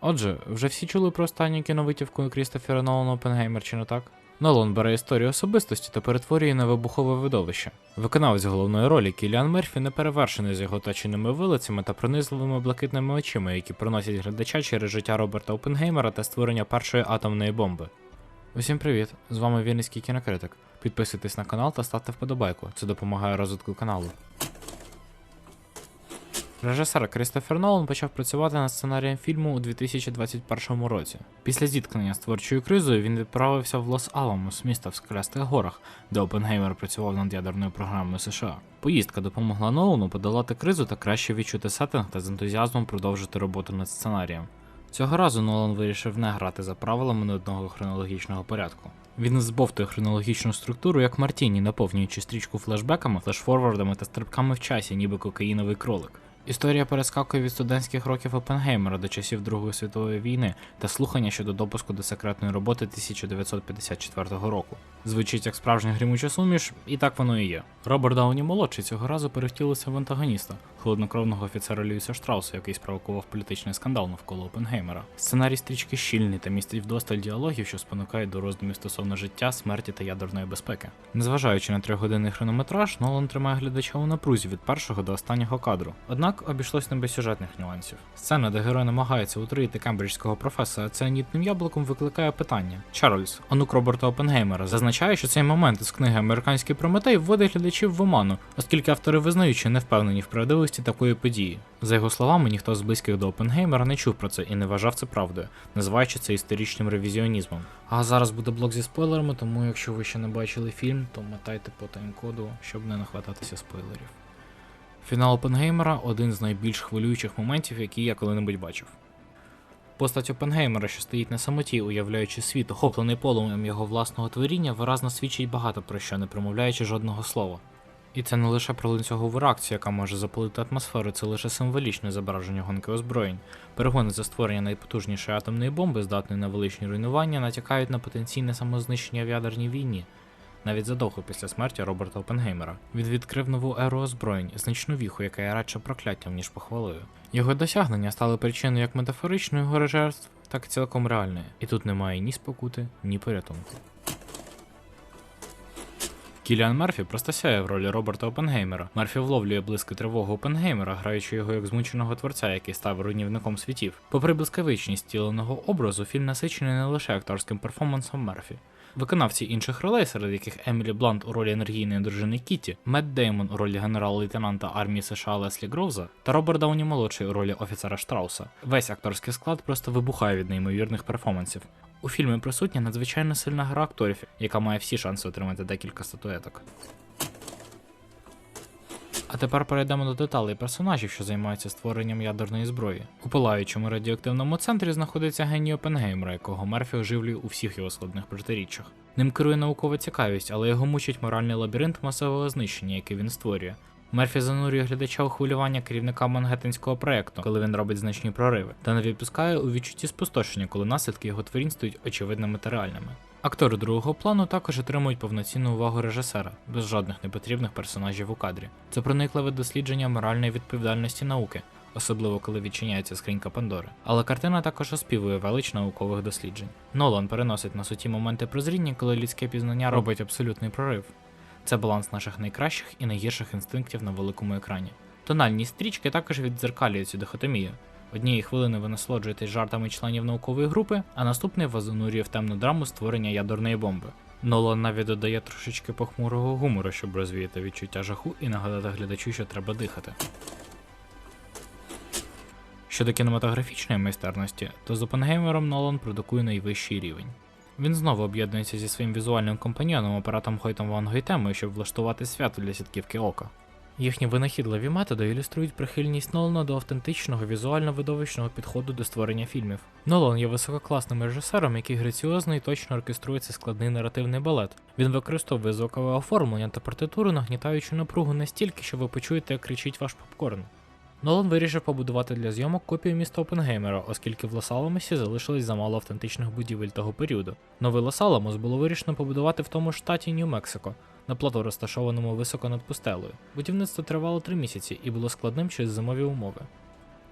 Отже, вже всі чули про останню кіновитівку Крістофера Нолана Опенгеймер, чи не так? Нолан бере історію особистості та перетворює на вибухове видовище. Виконавець головної ролі Кіліан Мерфі не перевершений з його точеними вилицями та пронизливими блакитними очима, які проносять глядача через життя Роберта Опенгеймера та створення першої атомної бомби. Усім привіт! З вами Вінницький кінокритик. Підписуйтесь на канал та ставте вподобайку. Це допомагає розвитку каналу. Режисер Крістофер Нолан почав працювати над сценарієм фільму у 2021 році. Після зіткнення з творчою кризою він відправився в Лос-Аламос, місто в Скелястих горах, де Опенгеймер працював над ядерною програмою США. Поїздка допомогла Нолану подолати кризу та краще відчути сеттинг та з ентузіазмом продовжити роботу над сценарієм. Цього разу Нолан вирішив не грати за правилами нудного хронологічного порядку. Він збовтує хронологічну структуру як Мартіні, наповнюючи стрічку флешбеками, флешфорвардами та стрибками в часі, ніби кокаїновий кролик. Історія перескакує від студентських років Опенгеймера до часів Другої світової війни та слухання щодо допуску до секретної роботи 1954 року. Звучить як справжня грімуча суміш, і так воно і є. Роберт Дауні молодший цього разу перевтілився в антагоніста, холоднокровного офіцера Льюіса Штрауса, який спровокував політичний скандал навколо Опенгеймера. Сценарій стрічки щільний та містить вдосталь діалогів, що спонукають до роздумів стосовно життя, смерті та ядерної безпеки. Незважаючи на трьохгодинний хронометраж, Нолан тримає глядача у напрузі від першого до останнього кадру. Однак обійшлось не без сюжетних нюансів. Сцена, де герой намагається утруїти кембриджського професора ціанітним яблуком, викликає питання. Чарльз, онук Роберта Опенгеймера, зазначає, що цей момент із книги Американський Прометей вводить глядачів в оману, оскільки автори визнають, що не впевнені в правдивості такої події. За його словами, ніхто з близьких до Опенгеймера не чув про це і не вважав це правдою, називаючи це історичним ревізіонізмом. А зараз буде блок зі спойлерами, тому якщо ви ще не бачили фільм, то мотайте по тайм-коду, щоб не нахвататися спойлерів. Фінал Опенгеймера один з найбільш хвилюючих моментів, які я коли-небудь бачив. Постать Опенгеймера, що стоїть на самоті, уявляючи світ, охоплений полум'ям його власного творіння, виразно свідчить багато про що, не промовляючи жодного слова. І це не лише про ланцюгову реакцію, яка може запалити атмосферу, це лише символічне зображення гонки озброєнь. Перегони за створення найпотужнішої атомної бомби, здатної на величні руйнування, натякають на потенційне самознищення в ядерній війні. Навіть задовго після смерті Роберта Опенгеймера він відкрив нову еру озброєнь, значну віху, яка є радше прокляттям, ніж похвалою. Його досягнення стали причиною як метафоричної гори жертв, так і цілком реальної. І тут немає ні спокути, ні порятунку. Кіліан Мерфі просто сяє в ролі Роберта Опенгеймера. Мерфі вловлює близько тривогу Опенгеймера, граючи його як змученого творця, який став руйнівником світів. Попри блискавичність тіленого образу, фільм насичений не лише акторським перформансом Мерфі. Виконавці інших ролей, серед яких Емілі Блант у ролі енергійної дружини Кіті, Мед Деймон у ролі генерал-лейтенанта армії США Леслі Гроуза та Роберт Дауні молодший у ролі офіцера Штрауса. Весь акторський склад просто вибухає від неймовірних перформансів. У фільмі присутня надзвичайно сильна гра акторів, яка має всі шанси отримати декілька статуеток. А тепер перейдемо до деталей персонажів, що займаються створенням ядерної зброї. У палаючому радіоактивному центрі знаходиться геній Опенгеймера, якого Мерфі оживлює у всіх його складних протиріччях. Ним керує наукова цікавість, але його мучить моральний лабіринт масового знищення, який він створює. Мерфі занурює глядача у хвилювання керівника Мангеттенського проекту, коли він робить значні прориви, та не відпускає у відчутті спустошення, коли наслідки його творінь стають очевидними та реальними. Актори другого плану також отримують повноцінну увагу режисера, без жодних непотрібних персонажів у кадрі. Це проникливе дослідження моральної відповідальності науки, особливо коли відчиняється скринька Пандори. Але картина також оспівує велич наукових досліджень. Нолан переносить на суті моменти прозріння, коли людське пізнання робить абсолютний прорив. Це баланс наших найкращих і найгірших інстинктів на великому екрані. Тональні стрічки також віддзеркалюють цю дихотомію. Однієї хвилини ви насолоджуєтесь жартами членів наукової групи, а наступний вас занурює в темну драму створення ядерної бомби. Нолан навіть додає трошечки похмурого гумору, щоб розвіяти відчуття жаху і нагадати глядачу, що треба дихати. Щодо кінематографічної майстерності, то з Опенгеймером Нолан продукує найвищий рівень. Він знову об'єднується зі своїм візуальним компаньйоном оператом Хойтом Ван Гойтемою, щоб влаштувати свято для сітківки ока. Їхні винахідливі методи ілюструють прихильність Нолана до автентичного візуально-видовищного підходу до створення фільмів. Нолан є висококласним режисером, який граціозно і точно оркеструє цей складний наративний балет. Він використовує звукове оформлення та партитуру, нагнітаючи напругу настільки, що ви почуєте, як кричить ваш попкорн. Нолан вирішив побудувати для зйомок копію міста Опенгеймера, оскільки в Лос-Аламосі залишилось замало автентичних будівель того періоду. Новий Лос-Аламос було вирішено побудувати в тому ж штаті Нью-Мексико, на плато, розташованому високо над пустелею. Будівництво тривало три місяці і було складним через зимові умови.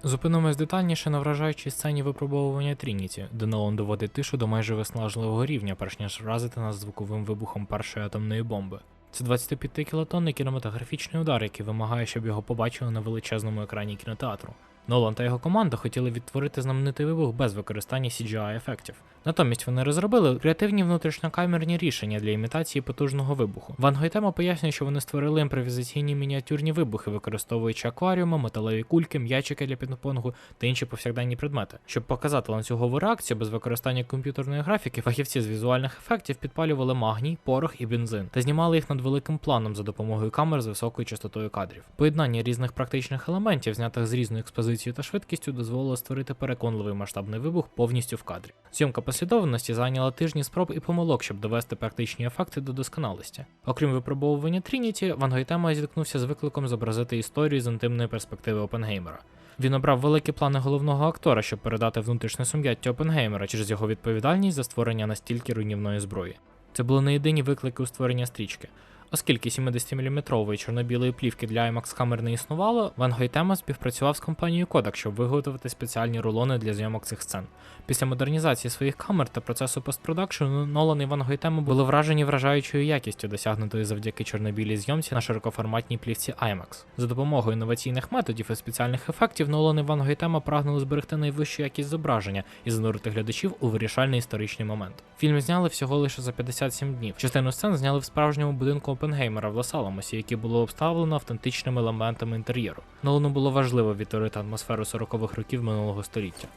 Зупинимось детальніше на вражаючій сцені випробовування Трініті, де Нолан доводить тишу до майже виснажливого рівня, перш ніж вразити нас звуковим вибухом першої атомної бомби. Це 25 кілотонний кінематографічний удар, який вимагає, щоб його побачили на величезному екрані кінотеатру. Нолан та його команда хотіли відтворити знаменитий вибух без використання CGI ефектів. Натомість вони розробили креативні внутрішньокамерні рішення для імітації потужного вибуху. Ван Гойтема пояснює, що вони створили імпровізаційні мініатюрні вибухи, використовуючи акваріуми, металеві кульки, м'ячики для пінг-понгу та інші повсякденні предмети. Щоб показати ланцюгову реакцію без використання комп'ютерної графіки, фахівці з візуальних ефектів підпалювали магній, порох і бензин та знімали їх над великим планом за допомогою камер з високою частотою кадрів. Поєднання різних практичних елементів, знятих з різною експозицією та швидкістю, дозволило створити переконливий масштабний вибух повністю в кадрі. Зйомка послідовності зайняла тижні спроб і помилок, щоб довести практичні ефекти до досконалості. Окрім випробовування Трініті, Ван Гойтема зіткнувся з викликом зобразити історію з інтимної перспективи Опенгеймера. Він обрав великі плани головного актора, щоб передати внутрішнє сум'яття Опенгеймера через його відповідальність за створення настільки руйнівної зброї. Це були не єдині виклики у створення стрічки. Оскільки 70-мм чорно-білої плівки для IMAX камер не існувало, Ван Гойтема співпрацював з компанією Kodak, щоб виготовити спеціальні рулони для зйомок цих сцен. Після модернізації своїх камер та процесу постпродакшену Нолан і Ван Гойтема були вражені вражаючою якістю, досягнутою завдяки чорно-білій зйомці на широкоформатній плівці IMAX. За допомогою інноваційних методів і спеціальних ефектів Нолан і Ван Гойтема прагнули зберегти найвищу якість зображення і занурити глядачів у вирішальний історичний момент. Фільм зняли всього лише за 57 днів. Частину сцен зняли в справжньому будинку Опенгеймера в Лос-Аламосі, яке було обставлено автентичними елементами інтер'єру. Нолану було важливо відтворити атмосферу 40-х років минулого століття.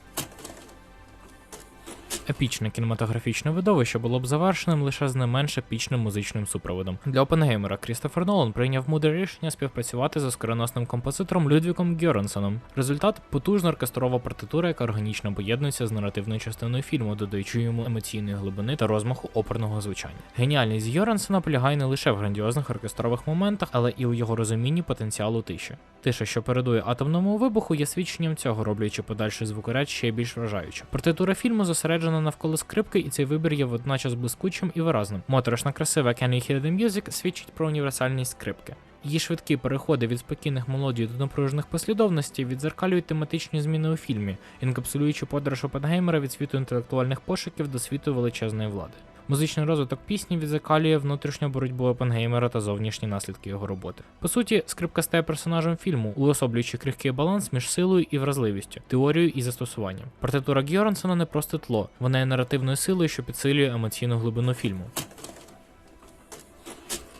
Епічне кінематографічне видовище було б завершеним лише з не менш епічним музичним супроводом. Для Опенгеймера Крістофер Нолан прийняв мудре рішення співпрацювати з оскароносним композитором Людвіком Гьоренсоном. Результат потужна оркестрова партитура, яка органічно поєднується з наративною частиною фільму, додаючи йому емоційної глибини та розмаху оперного звучання. Геніальність Гьоренсона полягає не лише в грандіозних оркестрових моментах, але і у його розумінні потенціалу тиші. Тиша, що передує атомному вибуху, є свідченням цього, роблячи подальший звукоряд ще більш вражаючим. Партитура фільму зосереджена навколо скрипки, і цей вибір є водночас блискучим і виразним. Моторошна красива Can You Hear the Music свідчить про універсальність скрипки. Її швидкі переходи від спокійних мелодій до напружених послідовностей відзеркалюють тематичні зміни у фільмі, інкапсулюючи подорож Опенгеймера від світу інтелектуальних пошуків до світу величезної влади. Музичний розвиток пісні відзеркалює внутрішню боротьбу Опенгеймера та зовнішні наслідки його роботи. По суті, скрипка стає персонажем фільму, уособлюючи крихкий баланс між силою і вразливістю, теорією і застосуванням. Партитура Гьорансона не просто тло, вона є наративною силою, що підсилює емоційну глибину фільму.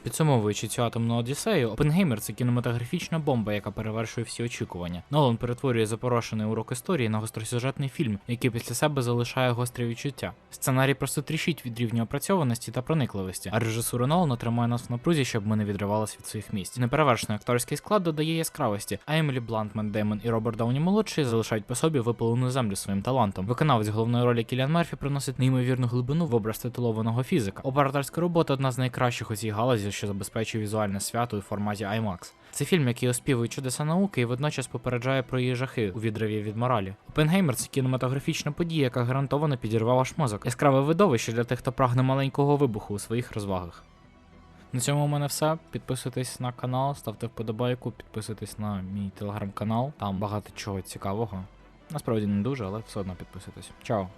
Підсумовуючи цю атомну одіссею, Опенгеймер це кінематографічна бомба, яка перевершує всі очікування. Нолан перетворює запорошений урок історії на гостросюжетний фільм, який після себе залишає гострі відчуття. Сценарій просто тріщить від рівня опрацьованості та проникливості, а режисура Нолана тримає нас в напрузі, щоб ми не відривалися від своїх місць. Неперевершений акторський склад додає яскравості, а Емілі Блант, Мет Деймон і Роберт Дауні молодший залишають по собі випалену землю своїм талантом. Виконавець головної ролі Кіліан Мерфі приносить неймовірну глибину в образ титулованого фізика. Операторська робота одна з найкращих у цій галузі, що забезпечує візуальне свято у форматі IMAX. Це фільм, який оспівує чудеса науки і водночас попереджає про її жахи у відриві від моралі. Опенгеймер це кінематографічна подія, яка гарантовано підірвала ваш мозок. Яскраве видовище для тих, хто прагне маленького вибуху у своїх розвагах. На цьому у мене все. Підписуйтесь на канал, ставте вподобайку, підписуйтесь на мій телеграм-канал. Там багато чого цікавого. Насправді не дуже, але все одно підписуйтесь. Чао!